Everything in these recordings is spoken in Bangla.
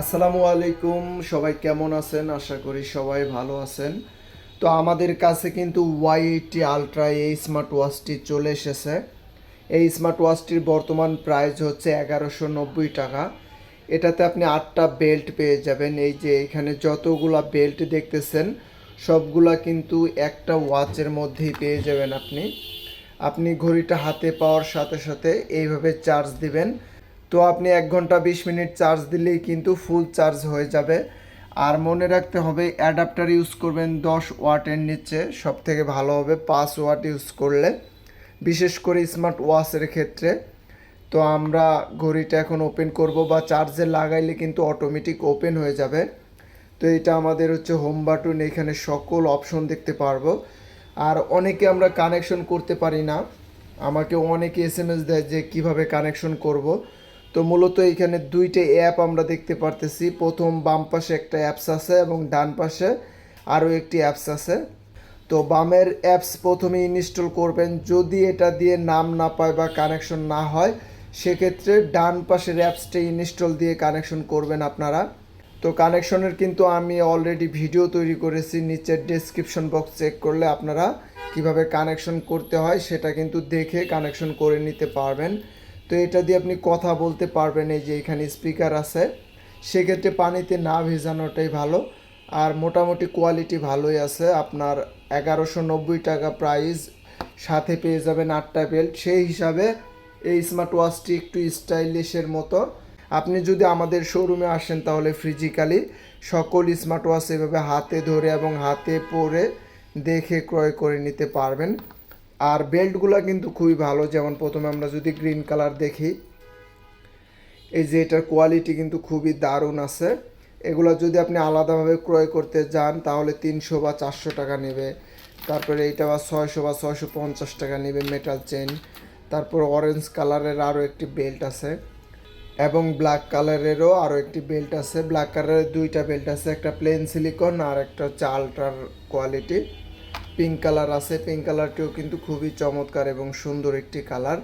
আসসালামু আলাইকুম, সবাই কেমন আছেন? আশা করি সবাই ভালো আছেন। তো আমাদের কাছে কিন্তু ওয়াই এইটটি আলট্রা এই স্মার্ট ওয়াচটি চলে এসেছে। এই স্মার্ট ওয়াচটির বর্তমান প্রাইস হচ্ছে এগারোশো নব্বই টাকা। এটাতে আপনি আটটা বেল্ট পেয়ে যাবেন। এই যে এখানে যতগুলা বেল্ট দেখতেছেন, সবগুলা কিন্তু একটা ওয়াচের মধ্যেই পেয়ে যাবেন আপনি। আপনি ঘড়িটা হাতে পাওয়ার সাথে সাথে এইভাবে চার্জ দিবেন। তো আপনি এক ঘণ্টা বিশ মিনিট চার্জ দিলেই কিন্তু ফুল চার্জ হয়ে যাবে। আর মনে রাখতে হবে অ্যাডাপ্টার ইউজ করবেন দশ ওয়াটের নিচে সব থেকে ভালো হবে পাঁচ ওয়াট ইউজ করলে। বিশেষ করে স্মার্ট ওয়াচের ক্ষেত্রে। তো আমরা ঘড়িটা এখন ওপেন করব বা চার্জে লাগাইলে কিন্তু অটোমেটিক ওপেন হয়ে যাবে। তো এটা আমাদের হচ্ছে হোম বাটন এখানে সকল অপশন দেখতে পারব। আর অনেকে আমরা কানেকশন করতে পারি না। আমাকে অনেকে এস এম এস দেয় যে কীভাবে কানেকশন করব। তো মূলত এখানে দুইটা অ্যাপ আমরা দেখতে পারতেছি। প্রথম বাম পাশে একটা অ্যাপস আছে এবং ডান পাশে আরও একটি অ্যাপস আছে। তো বামের অ্যাপস প্রথমে ইনস্টল করবেন। যদি এটা দিয়ে নাম না পায় বা কানেকশন না হয়, সেক্ষেত্রে ডান পাশের অ্যাপসটা ইনস্টল দিয়ে কানেকশন করবেন আপনারা। তো কানেকশনের কিন্তু আমি অলরেডি ভিডিও তৈরি করেছি। নিচের ডেসক্রিপশন বক্স চেক করলে আপনারা কীভাবে কানেকশন করতে হয়, সেটা কিন্তু দেখে কানেকশন করে নিতে পারবেন। তো এটা দিয়ে আপনি কথা বলতে পারবেন এই যে এখানে স্পিকার আছে। সেক্ষেত্রে পানিতে না ভেজানোটাই ভালো। আর মোটামুটি কোয়ালিটি ভালোই আছে। আপনার এগারোশো নব্বই টাকা প্রাইস সাথে পেয়ে যাবেন আটটা বেল্ট সেই হিসাবে এই স্মার্ট ওয়াচটি একটু স্টাইলিশের মতো। আপনি যদি আমাদের শোরুমে আসেন তাহলে ফিজিক্যালি সকল স্মার্ট ওয়াচ এভাবে হাতে ধরে এবং হাতে পরে দেখে ক্রয় করে নিতে পারবেন। আর বেল্টগুলো কিন্তু খুবই ভালো, যেমন প্রথমে আমরা যদি গ্রিন কালার দেখি, এই যে এটার কোয়ালিটি কিন্তু খুবই দারুণ আছে। এগুলো যদি আপনি আলাদাভাবে ক্রয় করতে যান, তাহলে তিনশো বা চারশো টাকা নেবে। তারপরে এইটা বা ছয়শো বা ছয়শো পঞ্চাশ টাকা নেবে মেটাল চেন তারপর অরেঞ্জ কালারের আরও একটি বেল্ট আছে। এবং ব্ল্যাক কালারেরও আরও একটি বেল্ট আছে। ব্ল্যাক কালারের দুইটা বেল্ট আছে, একটা প্লেন সিলিকন আর একটা হচ্ছে আলট্রার কোয়ালিটি পিঙ্ক কালার আছে পিঙ্ক কালারটিও কিন্তু খুবই চমৎকার এবং সুন্দর একটি কালার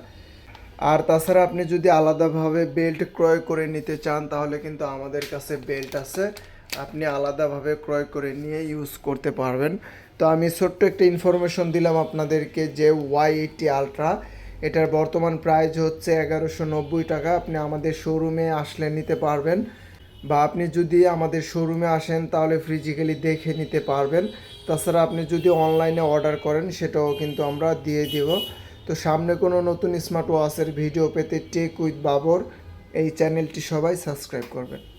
আর তাছাড়া আপনি যদি আলাদাভাবে বেল্ট ক্রয় করে নিতে চান, তাহলে কিন্তু আমাদের কাছে বেল্ট আছে। আপনি আলাদাভাবে ক্রয় করে নিয়ে ইউজ করতে পারবেন। তো আমি ছোট্ট একটা ইনফরমেশন দিলাম আপনাদেরকে যে ওয়াই এইটটি আলট্রা এটার বর্তমান প্রাইস হচ্ছে এগারোশো নব্বই টাকা। আপনি আমাদের শোরুমে আসলে নিতে পারবেন। বা আপনি যদি আমাদের শোরুমে আসেন, তাহলে ফিজিক্যালি দেখে নিতে পারবেন। তাছাড়া আপনি যদি অনলাইনে অর্ডার করেন, সেটাও কিন্তু আমরা দিয়ে দিব। তো সামনে কোনো নতুন স্মার্ট ওয়াচের ভিডিও পেতে টেক উইথ বাবর এই চ্যানেলটি সবাই সাবস্ক্রাইব করবেন।